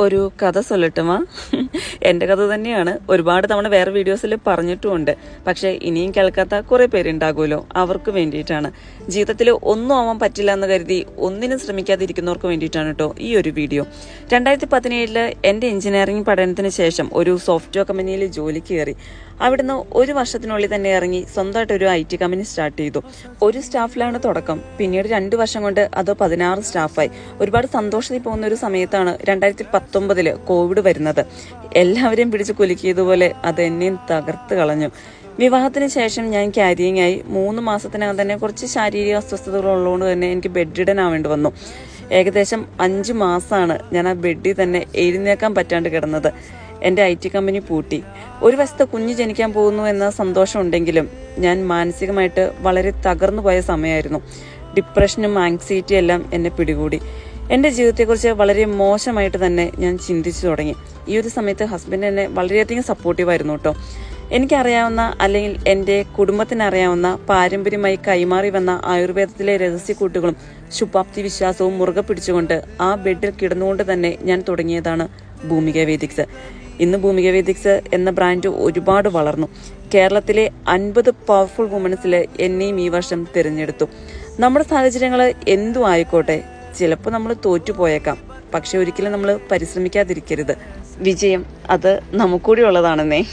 ഒരു കഥ സൊല്ലട്ടുമാ. എന്റെ കഥ തന്നെയാണ്. ഒരുപാട് തവണ വേറെ വീഡിയോസിൽ പറഞ്ഞിട്ടുമുണ്ട്. പക്ഷേ ഇനിയും കേൾക്കാത്ത കുറേ പേരുണ്ടാകുമല്ലോ. അവർക്ക് വേണ്ടിയിട്ടാണ്. ജീവിതത്തിൽ ഒന്നും ആവാൻ പറ്റില്ല എന്ന് കരുതി ഒന്നിനും ശ്രമിക്കാതിരിക്കുന്നവർക്ക് വേണ്ടിയിട്ടാണ് കേട്ടോ ഈ ഒരു വീഡിയോ. രണ്ടായിരത്തി പതിനേഴിൽ എന്റെ എഞ്ചിനീയറിംഗ് പഠനത്തിന് ശേഷം ഒരു സോഫ്റ്റ്വെയർ കമ്പനിയിൽ ജോലി കയറി. അവിടുന്ന് ഒരു വർഷത്തിനുള്ളിൽ തന്നെ ഇറങ്ങി സ്വന്തമായിട്ട് ഒരു ഐ ടി കമ്പനി സ്റ്റാർട്ട് ചെയ്തു. ഒരു സ്റ്റാഫിലാണ് തുടക്കം. പിന്നീട് രണ്ട് വർഷം കൊണ്ട് അത് പതിനാറ് സ്റ്റാഫായി. ഒരുപാട് സന്തോഷത്തിൽ പോകുന്ന ഒരു സമയത്താണ് രണ്ടായിരത്തി പത്തൊമ്പതിൽ കോവിഡ് വരുന്നത്. എല്ലാവരെയും പിടിച്ച് കുലുക്കിയതുപോലെ അത് എന്നെയും തകർത്ത് കളഞ്ഞു. വിവാഹത്തിന് ശേഷം ഞാൻ ക്യാരിയിങ് ആയി. മൂന്ന് മാസത്തിനകം തന്നെ കുറച്ച് ശാരീരിക അസ്വസ്ഥതകൾ ഉള്ളതുകൊണ്ട് തന്നെ എനിക്ക് ബെഡ് ആവേണ്ടി വന്നു. ഏകദേശം അഞ്ച് മാസമാണ് ഞാൻ ആ ബെഡിൽ തന്നെ എഴുന്നേക്കാൻ പറ്റാണ്ട് കിടന്നത്. എന്റെ ഐ ടി കമ്പനി പൂട്ടി. ഒരു വശത്ത് കുഞ്ഞ് ജനിക്കാൻ പോകുന്നു എന്ന സന്തോഷമുണ്ടെങ്കിലും ഞാൻ മാനസികമായിട്ട് വളരെ തകർന്നു പോയ സമയമായിരുന്നു. ഡിപ്രഷനും ആങ്സൈറ്റിയും എല്ലാം എന്നെ പിടികൂടി. എന്റെ ജീവിതത്തെക്കുറിച്ച് വളരെ മോശമായിട്ട് തന്നെ ഞാൻ ചിന്തിച്ചു തുടങ്ങി. ഈ ഒരു സമയത്ത് ഹസ്ബൻഡ് എന്നെ വളരെയധികം സപ്പോർട്ടീവായിരുന്നു കേട്ടോ. എനിക്കറിയാവുന്ന അല്ലെങ്കിൽ എന്റെ കുടുംബത്തിനറിയാവുന്ന പാരമ്പര്യമായി കൈമാറി വന്ന ആയുർവേദത്തിലെ രഹസ്യക്കൂട്ടുകളും ശുഭാപ്തി വിശ്വാസവും മുറുകെ പിടിച്ചുകൊണ്ട് ആ ബെഡിൽ കിടന്നുകൊണ്ട് തന്നെ ഞാൻ തുടങ്ങിയതാണ് ഭൂമിക വേദിക്സ്. ഇന്ന് ഭൂമിക വേദിക്സ് എന്ന ബ്രാൻഡ് ഒരുപാട് വളർന്നു. കേരളത്തിലെ അൻപത് പവർഫുൾ വുമൻസിൽ എന്നെയും ഈ വർഷം തിരഞ്ഞെടുത്തു. നമ്മുടെ സാഹചര്യങ്ങൾ എന്തു ആയിക്കോട്ടെ ചിലപ്പോൾ നമ്മൾ തോറ്റു പോയേക്കാം. പക്ഷെ ഒരിക്കലും നമ്മൾ പരിശ്രമിക്കാതിരിക്കരുത്. വിജയം അത് നമുക്കൂടി ഉള്ളതാണെന്നേ.